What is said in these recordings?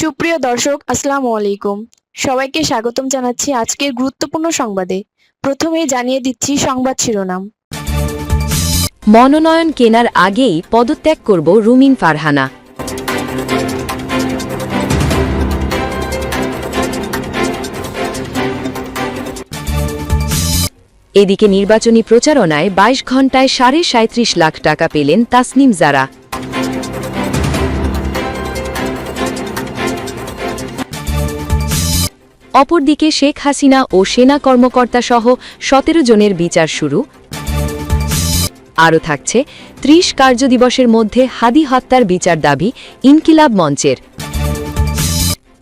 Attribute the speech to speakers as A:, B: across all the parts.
A: সুপ্রিয় দর্শক, আসসালামু আলাইকুম। সবাইকে স্বাগতম জানাচ্ছি আজকের গুরুত্বপূর্ণ সংবাদে। প্রথমেই জানিয়ে দিচ্ছি সংবাদ শিরোনাম।
B: মনোনয়ন কেনার আগেই পদত্যাগ করব রুমিন ফারহানা। এদিকে নির্বাচনী প্রচারণায় ২২ ঘণ্টায় সাড়ে সাঁত্রিশ লাখ টাকা পেলেন তাসনিম জারা। অপরদিকে শেখ হাসিনা ও সেনা কর্মকর্তা সহ সতেরো জনের বিচার শুরু। আরও থাকছে, ত্রিশ কার্যদিবসের মধ্যে হাদি হত্যার বিচার দাবি ইনকিলাব মঞ্চের।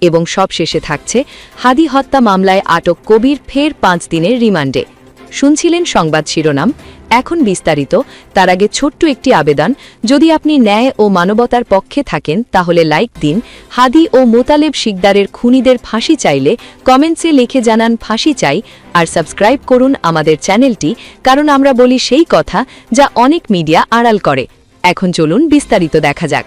B: এবং সবশেষে থাকছে, হাদি হত্যা মামলায় আটক কবির ফের পাঁচ দিনের রিমান্ডে। শুনছিলেন সংবাদ শিরোনাম এখন বিস্তারিত, তার আগে ছোট্ট একটি আবেদন। যদি আপনি ন্যায় ও মানবতার পক্ষে থাকেন, তাহলে লাইক দিন। হাদি ও মোতালেব শিকদারের খুনিদের ফাঁসি চাইলে কমেন্টসে লিখে জানান ফাঁসি চাই আর সাবস্ক্রাইব করুন আমাদের চ্যানেলটি, কারণ আমরা বলি সেই কথা যা অনেক মিডিয়া আড়াল করে। এখন চলুন বিস্তারিত দেখা যাক।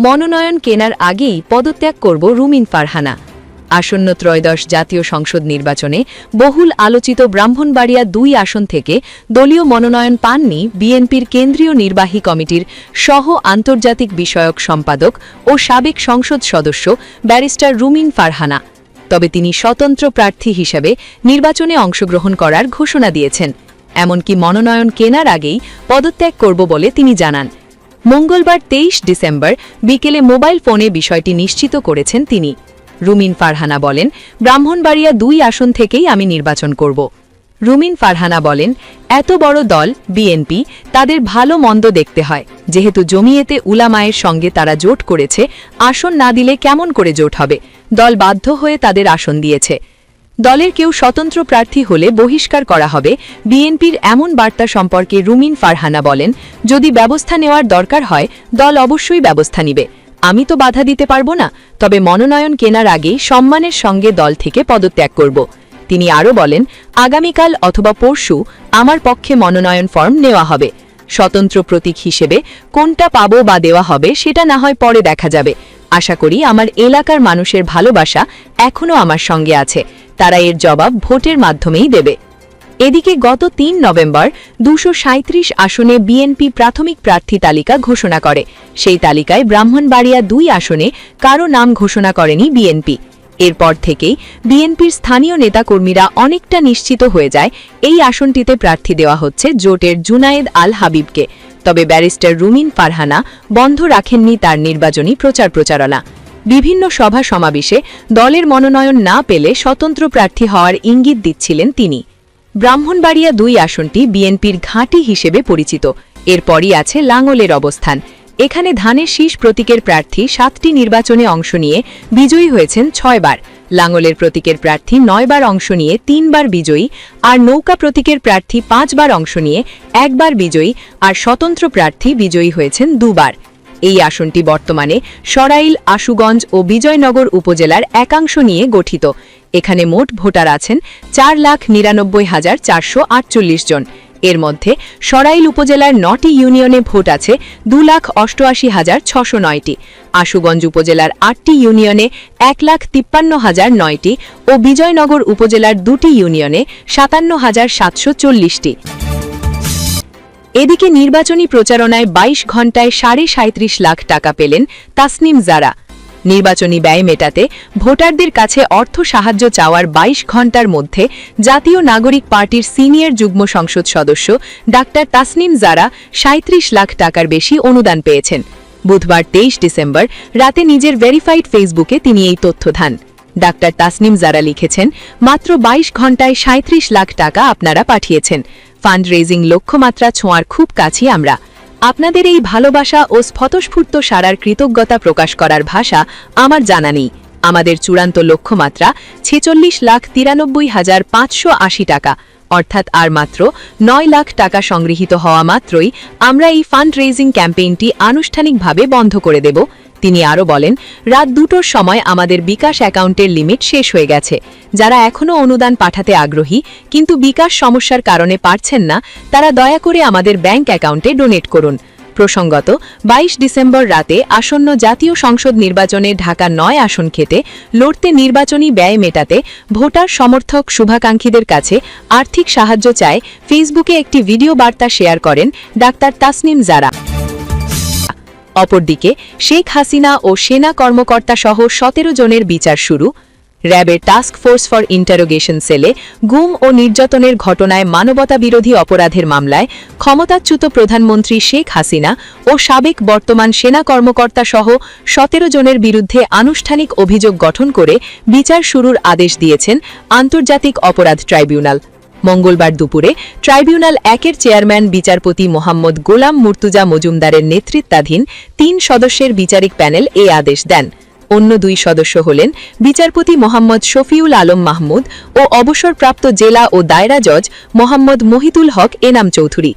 B: মনোনয়ন কেনার আগেই পদত্যাগ করব রুমিন ফারহানা। আসন্ন ত্রয়োদশ জাতীয় সংসদ নির্বাচনে বহুল আলোচিত ব্রাহ্মণবাড়িয়া দুই আসন থেকে দলীয় মনোনয়ন পাননি বিএনপির কেন্দ্রীয় নির্বাহী কমিটির সহ আন্তর্জাতিক বিষয়ক সম্পাদক ও সাবেক সংসদ সদস্য ব্যারিস্টার রুমিন ফারহানা। তবে তিনি স্বতন্ত্র প্রার্থী হিসেবে নির্বাচনে অংশগ্রহণ করার ঘোষণা দিয়েছেন। এমনকি মনোনয়ন কেনার আগেই পদত্যাগ করব বলে তিনি জানান। মঙ্গলবার তেইশ ডিসেম্বর বিকেলে মোবাইল ফোনে বিষয়টি নিশ্চিত করেছেন তিনি। রুমিন ফারহানা বলেন, ব্রাহ্মণবাড়িয়া দুই আসন থেকেই আমি নির্বাচন করব। রুমিন ফারহানা বলেন, এত বড় দল, বিএনপি, তাদের ভালো মন্দ দেখতে হয়। যেহেতু জমিয়েতে উলামায়ের সঙ্গে তারা জোট করেছে, আসন না দিলে কেমন করে জোট হবে? দল বাধ্য হয়ে তাদের আসন দিয়েছে। দলের কেউ স্বতন্ত্র প্রার্থী হলে বহিষ্কার করা হবে, বিএনপির এমন বার্তা সম্পর্কে রুমিন ফারহানা বলেন, যদি ব্যবস্থা নেওয়ার দরকার হয়, দল অবশ্যই ব্যবস্থা নিবে। আমি তো বাধা দিতে পারব না, তবে মনোনয়ন কেনার আগেই সম্মানের সঙ্গে দল থেকে পদত্যাগ করব। তিনি আরও বলেন, আগামীকাল অথবা পরশু আমার পক্ষে মনোনয়ন ফর্ম নেওয়া হবে। স্বতন্ত্র প্রতীক হিসেবে কোনটা পাবো বা দেওয়া হবে সেটা না হয় পরে দেখা যাবে। আশা করি আমার এলাকার মানুষের ভালোবাসা এখনও আমার সঙ্গে আছে। তারা এর জবাব ভোটের মাধ্যমেই দেবে। এদিকে গত তিন নভেম্বর দুশো আসনে বিএনপি প্রাথমিক প্রার্থী তালিকা ঘোষণা করে। সেই তালিকায় ব্রাহ্মণবাড়িয়া দুই আসনে কারও নাম ঘোষণা করেনি বিএনপি। এরপর থেকেই বিএনপির স্থানীয় নেতাকর্মীরা অনেকটা নিশ্চিত হয়ে যায়, এই আসনটিতে প্রার্থী দেওয়া হচ্ছে জোটের জুনায়েদ আল হাবিবকে। তবে ব্যারিস্টার রুমিন ফারহানা বন্ধ রাখেননি তার নির্বাচনী প্রচার প্রচারণা। বিভিন্ন সভা সমাবেশে দলের মনোনয়ন না পেলে স্বতন্ত্র প্রার্থী হওয়ার ইঙ্গিত দিচ্ছিলেন তিনি। ব্রাহ্মণবাড়িয়া দুই আসনটি বিএনপির ঘাঁটি হিসেবে পরিচিত। এরপরই আছে লাঙ্গলের অবস্থান। এখানে ধানের শীষ প্রতীকের প্রার্থী সাতটি নির্বাচনে অংশ নিয়ে বিজয়ী হয়েছেন ছয়বার। লাঙ্গলের প্রতীকের প্রার্থী নয়বার অংশ নিয়ে তিনবার বিজয়ী আর নৌকা প্রতীকের প্রার্থী পাঁচবার অংশ নিয়ে একবার বিজয়ী আর স্বতন্ত্র প্রার্থী বিজয়ী হয়েছেন দুবার। এই আসনটি বর্তমানে সরাইল, আশুগঞ্জ ও বিজয়নগর উপজেলার একাংশ নিয়ে গঠিত। এখানে মোট ভোটার আছেন চার লাখ নিরানব্বই হাজার চারশো আটচল্লিশ জন। এর মধ্যে সরাইল উপজেলার নটি ইউনিয়নে ভোট আছে দু লাখ অষ্টআশি হাজার ছশো নয়টি। আশুগঞ্জ উপজেলার আটটি ইউনিয়নে এক লাখ তিপ্পান্ন হাজার নয়টি ও বিজয়নগর উপজেলার দুটি ইউনিয়নে সাতান্ন হাজার সাতশো চল্লিশটি। এদিকে নির্বাচনী প্রচারণায় ২২ ঘণ্টায় সাড়ে সাঁত্রিশ লাখ টাকা পেলেন তাসনিম জারা। নির্বাচনী ব্যয় মেটাতে ভোটারদের কাছে অর্থ সাহায্য চাওয়ার ২২ ঘণ্টার মধ্যে জাতীয় নাগরিক পার্টির সিনিয়র যুগ্ম সংসদ সদস্য ডাক্তার তাসনিম জারা সাঁত্রিশ লাখ টাকার বেশি অনুদান পেয়েছেন। বুধবার তেইশ ডিসেম্বর রাতে নিজের ভেরিফাইড ফেসবুকে তিনি এই তথ্য দেন। ডাক্তার তাসনিম জারা লিখেছেন, মাত্র ২২ ঘণ্টায় সাঁত্রিশ লাখ টাকা আপনারা পাঠিয়েছেন। ফান্ড রেজিং লক্ষ্যমাত্রা ছোঁয়ার খুব কাছি আমরা। আপনাদের এই ভালোবাসা ও স্ফতস্ফূর্ত সারার কৃতজ্ঞতা প্রকাশ করার ভাষা আমার জানা নেই। আমাদের চূড়ান্ত লক্ষ্যমাত্রা ছেচল্লিশ লাখ তিরানব্বই হাজার পাঁচশো আশি টাকা। অর্থাৎ আর মাত্র নয় লাখ টাকা সংগৃহীত হওয়া মাত্রই আমরা এই ফান্ড রেজিং ক্যাম্পেইনটি আনুষ্ঠানিকভাবে বন্ধ করে দেব। তিনি আরও বলেন, রাত দুটোর সময় আমাদের বিকাশ অ্যাকাউন্টের লিমিট শেষ হয়ে গেছে। যারা এখনও অনুদান পাঠাতে আগ্রহী, কিন্তু বিকাশ সমস্যার কারণে পারছেন না, তারা দয়া করে আমাদের ব্যাংক অ্যাকাউন্টে ডোনেট করুন। প্রসঙ্গত, বাইশ ডিসেম্বর রাতে আসন্ন জাতীয় সংসদ নির্বাচনে ঢাকা নয় আসন খেতে লড়তে নির্বাচনী ব্যয় মেটাতে ভোটার সমর্থক শুভাকাঙ্ক্ষীদের কাছে আর্থিক সাহায্য চায় ফেসবুকে একটি ভিডিও বার্তা শেয়ার করেন ডাক্তার তাসনিম জারা। অপরদিকে, শেখ হাসিনা ও সেনা কর্মকর্তা সহ সতেরো জনের বিচার শুরু। র্যাবের টাস্ক ফোর্স ফর ইন্টারোগেশন সেলে গুম ও নির্যাতনের ঘটনায় মানবতা বিরোধী অপরাধের মামলায় ক্ষমতাচ্যুত প্রধানমন্ত্রী শেখ হাসিনা ও সাবেক বর্তমান সেনা কর্মকর্তা সহ সতেরো জনের বিরুদ্ধে আনুষ্ঠানিক অভিযোগ গঠন করে বিচার শুরুর আদেশ দিয়েছেন আন্তর্জাতিক অপরাধ ট্রাইব্যুনাল। মঙ্গলবার দুপুরে ট্রাইব্যুনাল একের চেয়ারম্যান বিচারপতি মোহাম্মদ গোলাম মুর্তুজা মজুমদারের নেতৃত্বাধীন তিন সদস্যের বিচারিক প্যানেল এ আদেশ দেন। অন্য দুই সদস্য হলেন বিচারপতি মোহাম্মদ শফিউল আলম মাহমুদ ও অবসরপ্রাপ্ত জেলা ও দায়রা জজ মোহাম্মদ মহিতুল হক এনাম চৌধুরী।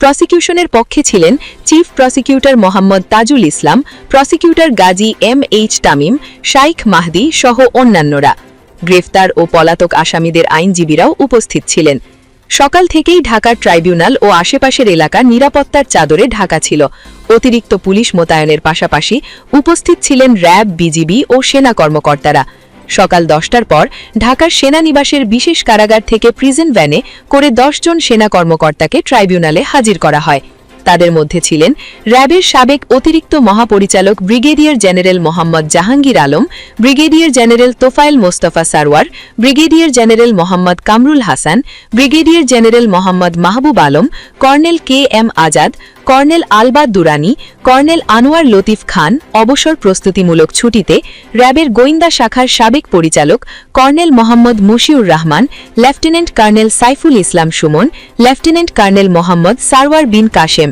B: প্রসিকিউশনের পক্ষে ছিলেন chief prosecutor Mohammad Tajul Islam, prosecutor Gazi M H Tamim, Shaikh Mahdi সহ অন্যান্যরা। গ্রেফতার ও পলাতক আসামিদের আইনজীবীরাও উপস্থিত ছিলেন। সকাল থেকেই ঢাকার ট্রাইব্যুনাল ও আশেপাশের এলাকা নিরাপত্তার চাদরে ঢাকা ছিল। অতিরিক্ত পুলিশ মোতায়েনের পাশাপাশি উপস্থিত ছিলেন র্যাব, বিজিবি ও সেনা কর্মকর্তারা। সকাল দশটার পর ঢাকার সেনানিবাসের বিশেষ কারাগার থেকে প্রিজন ভ্যানে করে জন সেনা কর্মকর্তাকে ট্রাইব্যুনালে হাজির করা হয়। তাদের মধ্যে ছিলেন র্যাবের সাবেক অতিরিক্ত মহাপরিচালক brigadier general Mohammad Jahangir Alam, brigadier general Tofayel Mostafa Sarwar, brigadier general Mohammad Kamrul Hasan, brigadier general Mohammad Mahbub Alam, colonel K M Azad, colonel Albad Durrani, colonel Anwar Latif Khan অবসর প্রস্তুতিমূলক ছুটিতে র্যাবের গোয়েন্দা শাখার সাবেক পরিচালক colonel Mohammad Mushiur Rahman, lieutenant colonel Saiful Islam Sumon, lieutenant colonel Mohammad Sarwar Bin Kashem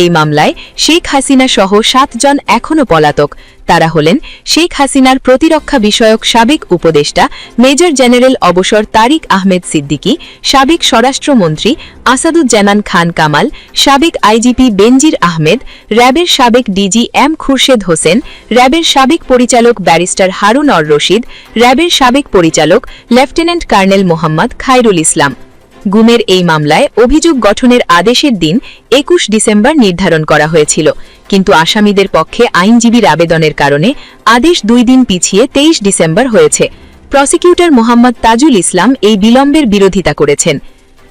B: এই মামলায় শেখ হাসিনা সহ সাতজন এখনও পলাতক। তারা হলেন শেখ হাসিনার প্রতিরক্ষা বিষয়ক সাবেক উপদেষ্টা, মেজর জেনারেল অবসর তারিক আহমেদ সিদ্দিকী, সাবেক স্বরাষ্ট্রমন্ত্রী আসাদুজ্জামান খান কামাল, সাবেক আইজিপি বেনজির আহমেদ, র্যাবের সাবেক ডিজি এম খুরশেদ হোসেন, র্যাবের সাবেক পরিচালক ব্যারিস্টার হারুন অর রশিদ, র্যাবের সাবেক পরিচালক লেফটেন্যান্ট কর্নেল মোহাম্মদ খায়রুল ইসলাম। গুমের এই মামলায় অভিযোগ গঠনের আদেশের দিন একুশ ডিসেম্বর নির্ধারণ করা হয়েছিল। কিন্তু আসামিদের পক্ষে আইনজীবীর আবেদনের কারণে আদেশ দুই দিন পিছিয়ে তেইশ ডিসেম্বর হয়েছে। প্রসিকিউটর মোহাম্মদ তাজুল ইসলাম এই বিলম্বের বিরোধিতা করেছেন।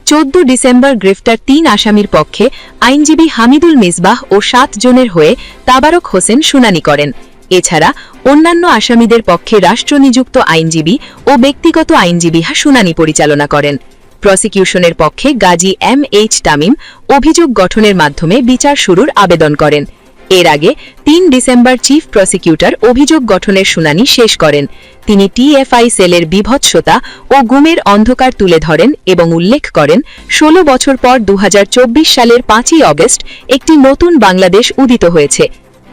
B: চোদ্দ ডিসেম্বর গ্রেফতার তিন আসামির পক্ষে আইনজীবী হামিদুল মিসবাহ ও সাত জনের হয়ে তাবারক হোসেন শুনানি করেন। এছাড়া অন্যান্য আসামিদের পক্ষে রাষ্ট্রনিযুক্ত আইনজীবী ও ব্যক্তিগত আইনজীবীহা শুনানি পরিচালনা করেন। প্রসিকিউশনের পক্ষে গাজী এম এইচ তামিম অভিযোগ গঠনের মাধ্যমে বিচার শুরুর আবেদন করেন। এর আগে তিন ডিসেম্বর চিফ প্রসিকিউটর অভিযোগ গঠনের শুনানি শেষ করেন। তিনি টিএফআই সেলের বিভৎসতা ও গুমের অন্ধকার তুলে ধরেন এবং উল্লেখ করেন ১৬ বছর পর দু হাজার চব্বিশ সালের পাঁচই অগস্ট একটি নতুন বাংলাদেশ উদিত হয়েছে।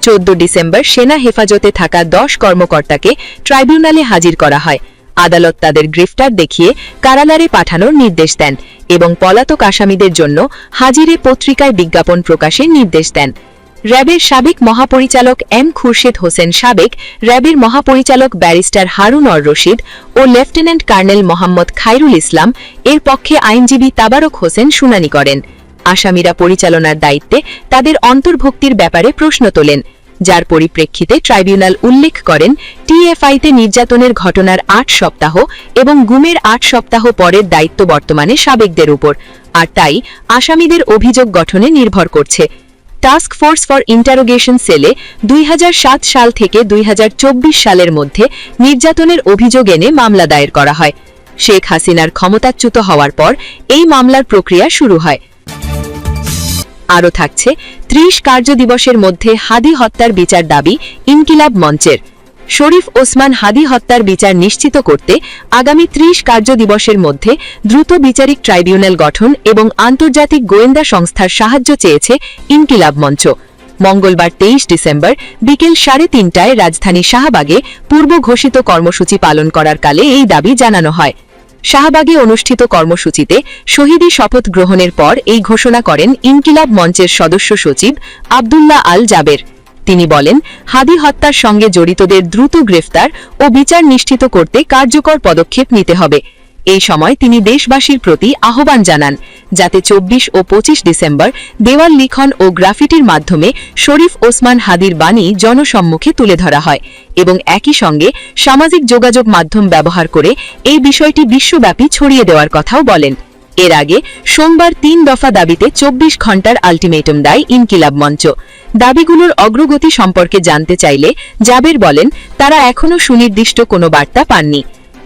B: চোদ্দ ডিসেম্বর সেনা হেফাজতে থাকা দশ কর্মকর্তাকে ট্রাইব্যুনালে হাজির করা হয়। আদালত তাদের গ্রেফতার দেখিয়ে কারাগারে পাঠানোর নির্দেশ দেন এবং পলাতক আসামিদের জন্য হাজিরে পত্রিকায় বিজ্ঞাপন প্রকাশের নির্দেশ দেন। র্যাবের সাবেক মহাপরিচালক এম খুরশেদ হোসেন সাবেক র্যাবের মহাপরিচালক ব্যারিস্টার হারুন অর রশিদ ও লেফটেন্যান্ট কর্নেল মোহাম্মদ খায়রুল ইসলাম এর পক্ষে আইনজীবী তাবারক হোসেন শুনানি করেন। আসামিরা পরিচালনার দায়িত্বে তাদের অন্তর্ভুক্তির ব্যাপারে প্রশ্ন তোলেন। যার পরিপ্রেক্ষিতে ট্রাইব্যুনাল উল্লেখ করেন টিএফআইতে নির্যাতনের ঘটনার আট সপ্তাহ এবং গুমের আট সপ্তাহ পরের দায়িত্ব বর্তমানে সাবেকদের উপর। আর তাই আসামিদের অভিযোগ গঠনে নির্ভর করছে। টাস্ক ফোর্স ফর ইন্টারোগেশন সেলে দুই হাজার সাত সাল থেকে দুই হাজার চব্বিশ সালের মধ্যে নির্যাতনের অভিযোগ এনে মামলা দায়ের করা হয়। শেখ হাসিনার ক্ষমতাচ্যুত হওয়ার পর এই মামলার প্রক্রিয়া শুরু হয়। আরও থাকছে ত্রিশ কার্যদিবসের মধ্যে হাদি হত্যার বিচার দাবি ইনকিলাব মঞ্চের। শরীফ ওসমান হাদি হত্যার বিচার নিশ্চিত করতে আগামী ত্রিশ কার্যদিবসের মধ্যে দ্রুত বিচারিক ট্রাইব্যুনাল গঠন এবং আন্তর্জাতিক গোয়েন্দা সংস্থার সাহায্য চেয়েছে ইনকিলাব মঞ্চ। মঙ্গলবার তেইশ ডিসেম্বর বিকেল সাড়ে তিনটায় রাজধানী শাহবাগে পূর্ব ঘোষিত কর্মসূচি পালন করার কালে এই দাবি জানানো হয়। শাহবাগে অনুষ্ঠিত কর্মসূচিতে শহীদি শপথ গ্রহণের পর এই ঘোষণা করেন ইনকিলাব মঞ্চের সদস্য সচিব আবদুল্লাহ আল জাবের। তিনি বলেন, হাদি হত্যার সঙ্গে জড়িতদের দ্রুত গ্রেফতার ও বিচার নিশ্চিত করতে কার্যকর পদক্ষেপ নিতে হবে। এই সময় তিনি দেশবাসীর প্রতি আহ্বান জানান, যাতে চব্বিশ ও পঁচিশ ডিসেম্বর দেওয়াল লিখন ও গ্রাফিটির মাধ্যমে শরীফ ওসমান হাদির বাণী জনসম্মুখে তুলে ধরা হয় এবং একই সঙ্গে সামাজিক যোগাযোগ মাধ্যম ব্যবহার করে এই বিষয়টি বিশ্বব্যাপী ছড়িয়ে দেওয়ার কথাও বলেন। এর আগে সোমবার তিন দফা দাবিতে চব্বিশ ঘণ্টার আলটিমেটাম দেয় ইনকিলাব মঞ্চ। দাবিগুলোর অগ্রগতি সম্পর্কে জানতে চাইলে জাবের বলেন, তারা এখনও সুনির্দিষ্ট কোনো বার্তা পাননি।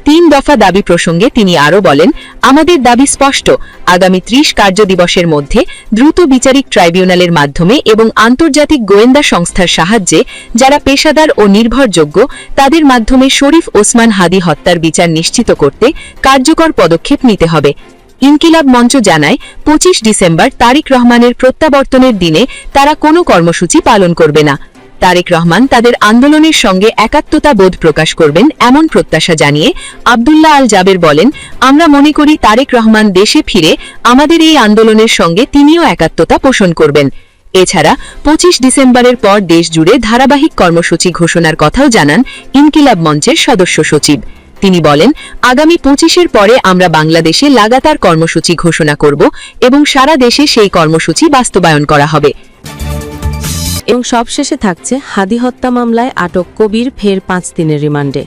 B: তিন দফা দাবি প্রসঙ্গে তিনি আরও বলেন, আমাদের দাবি স্পষ্ট। আগামী ত্রিশ কার্য দিবসের মধ্যে দ্রুত বিচারিক ট্রাইব্যুনালের মাধ্যমে এবং আন্তর্জাতিক গোয়েন্দা সংস্থার সাহায্যে যারা পেশাদার ও নির্ভরযোগ্য, তাদের মাধ্যমে শরীফ ওসমান হাদি হত্যার বিচার নিশ্চিত করতে কার্যকর পদক্ষেপ নিতে হবে। ইনকিলাব মঞ্চ জানায়, পঁচিশ ডিসেম্বর তারিক রহমানের প্রত্যাবর্তনের দিনে তারা কোনো কর্মসূচি পালন করবে না। তারেক রহমান তাদের আন্দোলনের সঙ্গে একাত্মতা বোধ প্রকাশ করবেন এমন প্রত্যাশা জানিয়ে আবদুল্লাহ আল জাবের বলেন, আমরা মনে করি তারেক রহমান দেশে ফিরে আমাদের এই আন্দোলনের সঙ্গে তিনিও একাত্মতা পোষণ করবেন। এছাড়া পঁচিশ ডিসেম্বরের পর দেশ জুড়ে ধারাবাহিক কর্মসূচি ঘোষণার কথাও জানান ইনকিলাব মঞ্চের সদস্য সচিব। তিনি বলেন, আগামী পঁচিশের পরে আমরা বাংলাদেশে লাগাতার কর্মসূচি ঘোষণা করব এবং সারা দেশে সেই কর্মসূচি বাস্তবায়ন করা হবে।
C: এবং সবশেষে থাকছে হাদি হত্যা মামলায় আটক কবির ফের পাঁচ দিনের রিমান্ডে।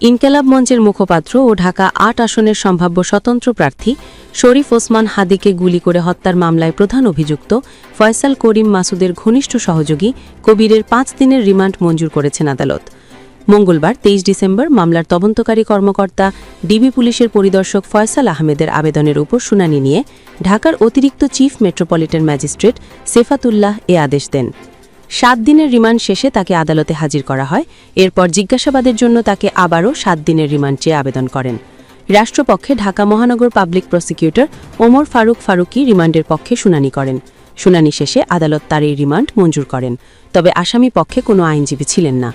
C: ইনকেলাব মঞ্চের মুখপাত্র ও ঢাকা আট আসনের সম্ভাব্য স্বতন্ত্র প্রার্থী শরীফ ওসমান হাদিকে গুলি করে হত্যার মামলায় প্রধান অভিযুক্ত ফয়সাল করিম মাসুদের ঘনিষ্ঠ সহযোগী কবিরের পাঁচ দিনের রিমান্ড মঞ্জুর করেছেন আদালত। মঙ্গলবার তেইশ ডিসেম্বর মামলার তদন্তকারী কর্মকর্তা, ডিবি পুলিশের পরিদর্শক ফয়সাল আহমেদের আবেদনের উপর শুনানি নিয়ে ঢাকার অতিরিক্ত চিফ মেট্রোপলিটন ম্যাজিস্ট্রেট সেফাতুল্লাহ এ আদেশ দেন। সাত দিনের রিমান্ড শেষে তাকে আদালতে হাজির করা হয়। এরপর জিজ্ঞাসাবাদের জন্য তাকে আবারও সাত দিনের রিমান্ড চেয়ে আবেদন করেন। রাষ্ট্রপক্ষে ঢাকা মহানগর পাবলিক প্রসিকিউটর ওমর ফারুক ফারুকি রিমান্ডের পক্ষে শুনানি করেন। শুনানি শেষে আদালত তার এই রিমান্ড মঞ্জুর করেন। তবে আসামি পক্ষে কোনো আইনজীবী ছিলেন না।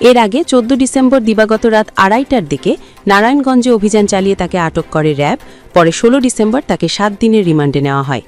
C: এর আগে চোদ্দ ডিসেম্বর দিবাগত রাত আড়াইটার দিকে নারায়ণগঞ্জে অভিযান চালিয়ে তাকে আটক করে র্যাব। পরে ষোলো ডিসেম্বর তাকে সাত দিনের রিমান্ডে নেওয়া হয়।